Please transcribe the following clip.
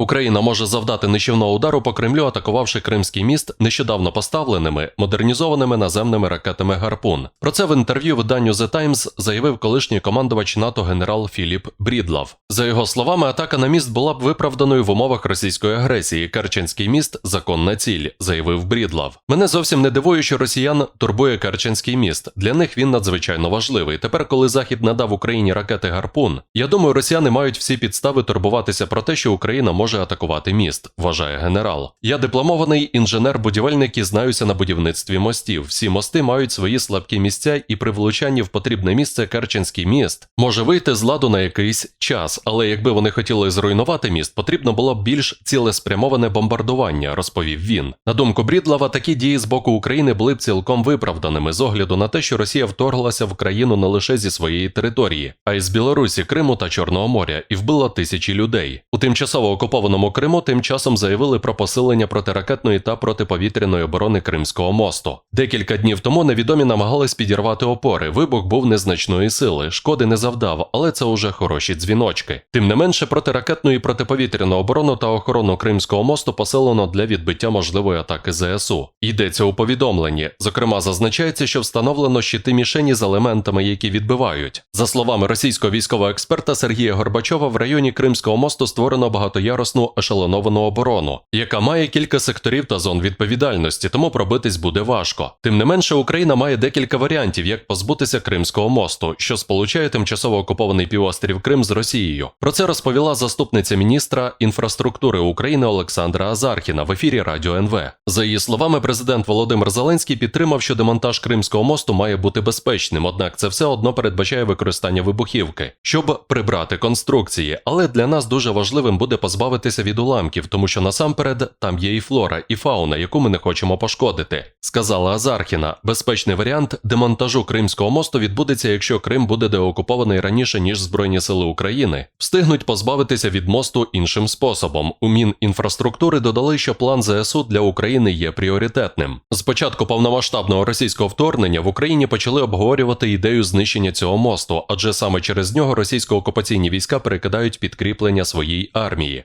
Україна може завдати нищівного удару по Кремлю, атакувавши Кримський міст нещодавно поставленими модернізованими наземними ракетами Гарпун. Про це в інтерв'ю виданню The Times заявив колишній командувач НАТО генерал Філіп Брідлав. За його словами, атака на міст була б виправданою в умовах російської агресії. Керченський міст законна ціль, заявив Брідлав. Мене зовсім не дивує, що росіян турбує Керченський міст. Для них він надзвичайно важливий. Тепер, коли Захід надав Україні ракети Гарпун, я думаю, росіяни мають всі підстави турбуватися про те, що Україна може атакувати міст, вважає генерал. Я дипломований інженер-будівельник і знаюся на будівництві мостів. Всі мости мають свої слабкі місця, і при влучанні в потрібне місце Керченський міст може вийти з ладу на якийсь час. Але якби вони хотіли зруйнувати міст, потрібно було б більш цілеспрямоване бомбардування, розповів він. На думку Брідлава, такі дії з боку України були б цілком виправданими з огляду на те, що Росія вторглася в країну не лише зі своєї території, а й з Білорусі, Криму та Чорного моря, і вбила тисячі людей. У тимчасово окупованому Криму тим часом заявили про посилення протиракетної та протиповітряної оборони Кримського мосту. Декілька днів тому невідомі намагались підірвати опори. Вибух був незначної сили, шкоди не завдав, але це уже хороші дзвіночки. Тим не менше, протиракетну і протиповітряну оборону та охорону Кримського мосту посилено для відбиття можливої атаки ЗСУ. Йдеться у повідомленні. Зокрема, зазначається, що встановлено щити мішені з елементами, які відбивають. За словами російського військового експерта Сергія Горбачова, в районі Кримського мосту створено багатоярусну ешелоновану оборону, яка має кілька секторів та зон відповідальності, тому пробитись буде важко. Тим не менше, Україна має декілька варіантів, як позбутися Кримського мосту, що сполучає тимчасово окупований півострів Крим з Росією. Про це розповіла заступниця міністра інфраструктури України Олександра Азархіна в ефірі Радіо НВ. За її словами, президент Володимир Зеленський підтримав, що демонтаж Кримського мосту має бути безпечним, однак це все одно передбачає використання вибухівки, щоб прибрати конструкції. Але для нас дуже важливим буде позбавитися від уламків, тому що насамперед там є і флора, і фауна, яку ми не хочемо пошкодити, сказала Азархіна. Безпечний варіант демонтажу Кримського мосту відбудеться, якщо Крим буде деокупований раніше ніж Збройні сили України, встигнуть позбавитися від мосту іншим способом. У Мінінфраструктури додали, що план ЗСУ для України є пріоритетним. З початку повномасштабного російського вторгнення в Україні почали обговорювати ідею знищення цього мосту, адже саме через нього російсько-окупаційні війська перекидають підкріплення своїй армії.